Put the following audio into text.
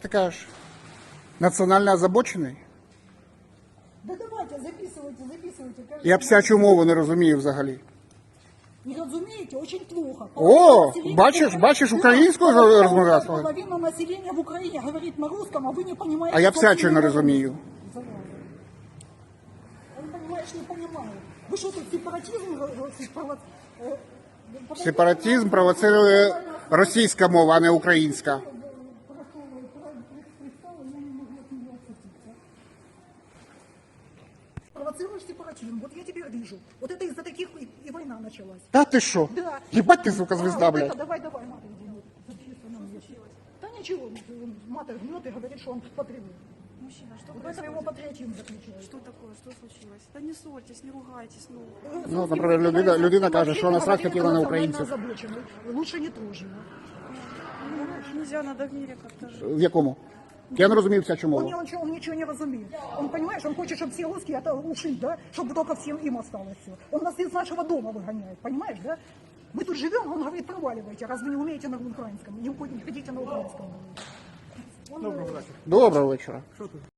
Ти кажеш, національно озабочений? Да давайте, записывайте, записывайте. каждый Я псячу мову не розумію взагалі. Не разумеете, очень плохо. О, Половина населения бачишь, Украины- бачишь, Да, украинскую половина- размовляешь. Половина населения в Украине говорит на русском, а вы не понимаете. А я что псячу не именно розумію. русский. Он, понимаешь, не понимает. Вы что тут сепаратизм э, э, прово- э, подождите, Сепаратизм провоцирує російська мова, а не українська. Провоцируешь сепаратизм. Вот я теперь вижу. Вот это из-за таких и, и война началась. Та ти що? Да. Єбать ти, сука, А, звезда, вот блядь. это, давай, давай, мат где-нибудь. Записано мне. Да ничего, мат гнет и говорит, что он патриот. Мужчина, что Вот это происходит? его патриотизм заключается. Что такое? Что случилось? Да не ссорьтесь, не ругайтесь, ну. Ну, наприклад, людина, людина каже, що насрать хотіла на українців. Лучше не трожь его. Ну, Нельзя, надо в мире как-то жить. В якому? Я не розумію псячу Он, мову. не- он, ничего- он ничего не разумеет. Он, понимаешь, он хочет, чтобы все русские это ушли, да? Чтобы только всем им осталось все. Он нас из нашего дома выгоняет, понимаешь, да? Мы тут живем, он говорит, проваливайте, раз вы не умеете на украинском, не уходите- не хотите на украинском. Он, э, Доброго вечора.